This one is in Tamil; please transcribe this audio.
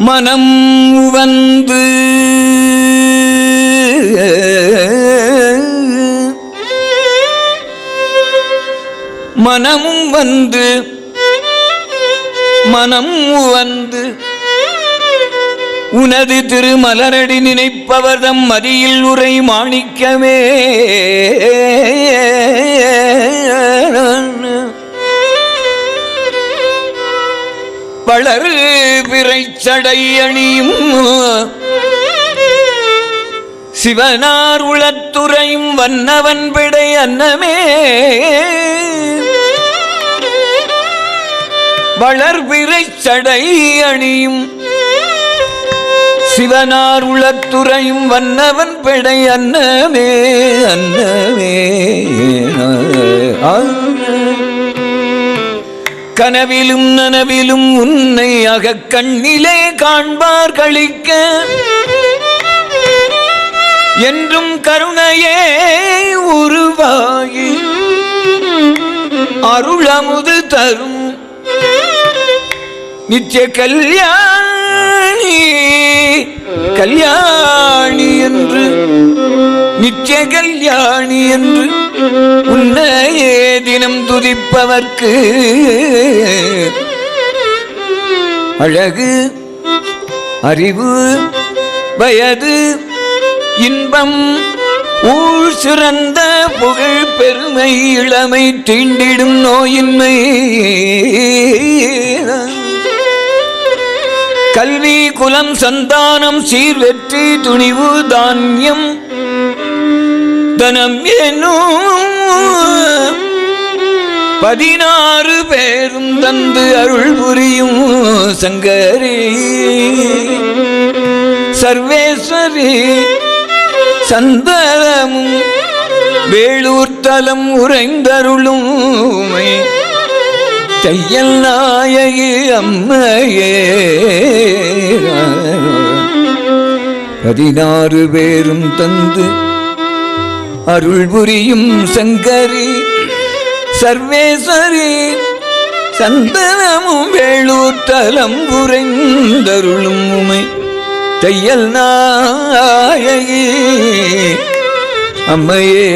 மனம் வந்து மனமும் வந்து மனம் வந்து உனது திருமலரடி நினைப்பவர்தம் மதியில் உரை மாணிக்கமே. வளரு விரைச்சடையணியும் சிவனார் உளத்துறையும் வண்ணவன் பிடை அன்னமே. வளர்பிறை சடை அணியும் சிவனார் உளத்துறையும் வண்ணவன் பெடை அன்னமே அன்னமே கனவிலும் நனவிலும் உன்னை அகக் கண்ணிலே காண்பார் கழிக்க என்றும் கருணையே உருவாகி அருளமுது தரும். நித்திய கல்யாண கல்யாணி கல்யாணி என்று நிச்சய கல்யாணி என்று உன்னையே தினம் துதிப்பவர்க்கு அழகு அறிவு வயது இன்பம் ஊழ் சிறந்த புகழ் பெருமை இளமை தீண்டிடும் நோயின்மை. கல்வி குலம் சந்தானம் சீர் வெற்றி துணிவு தானியம் தனம் என்னும் பதினாறு பேரும் தந்து அருள் புரியும் சங்கரி சர்வேஸ்வரி சந்தனமும் வேலூர் தலம் உறைந்தருளும் உமை. தையல் நாயகி அம்மையே. பதினாறு பேரும் தந்து அருள் புரியும் சங்கரி சர்வேஸ்வரி சந்தனமும் வேளூர் தலம் உறைந்தருளும் உமை தையல் நாயகி அம்மையே.